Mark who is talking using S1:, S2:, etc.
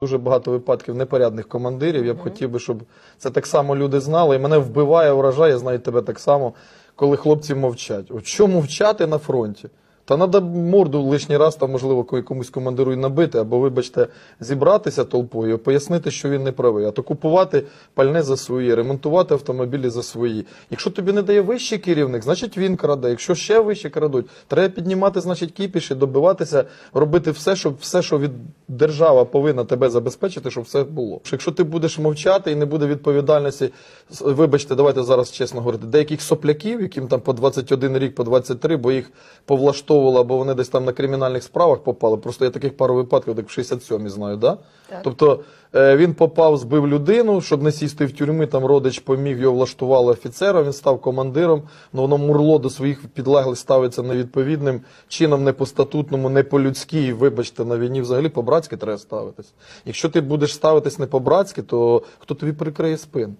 S1: Дуже багато випадків непорядних командирів. Я б хотів би, щоб це так само люди знали. І мене вбиває, вражає, я знаю тебе так само, коли хлопці мовчать. От що мовчати на фронті? Та треба морду лишній раз, там, можливо, ко- якомусь командиру і набити, або, вибачте, зібратися толпою, пояснити, що він не правий. А то купувати пальне за свої, ремонтувати автомобілі за свої. Якщо тобі не дає вищий керівник, значить він краде. Якщо ще вище крадуть, треба піднімати, значить, кіпіш і добиватися, робити все, щоб все, що від держава повинна тебе забезпечити, щоб все було. Якщо ти будеш мовчати і не буде відповідальності, вибачте, давайте зараз чесно говорити, деяких сопляків, яким там по 21 рік, по 23, бо їх повлаштовувало, або вони десь там на кримінальних справах попали. Просто я таких пару випадків, як в 67-й знаю, да?
S2: Так.
S1: Тобто е, він попав, збив людину, щоб не сісти в тюрми, там родич поміг, його влаштували офіцером, він став командиром, але воно мурло до своїх підлеглих ставиться невідповідним чином, не по статутному, не по людськи. Вибачте, на війні взагалі по-братськи треба ставитись. Якщо ти будеш ставитись не по-братськи, то хто тобі прикриє спину?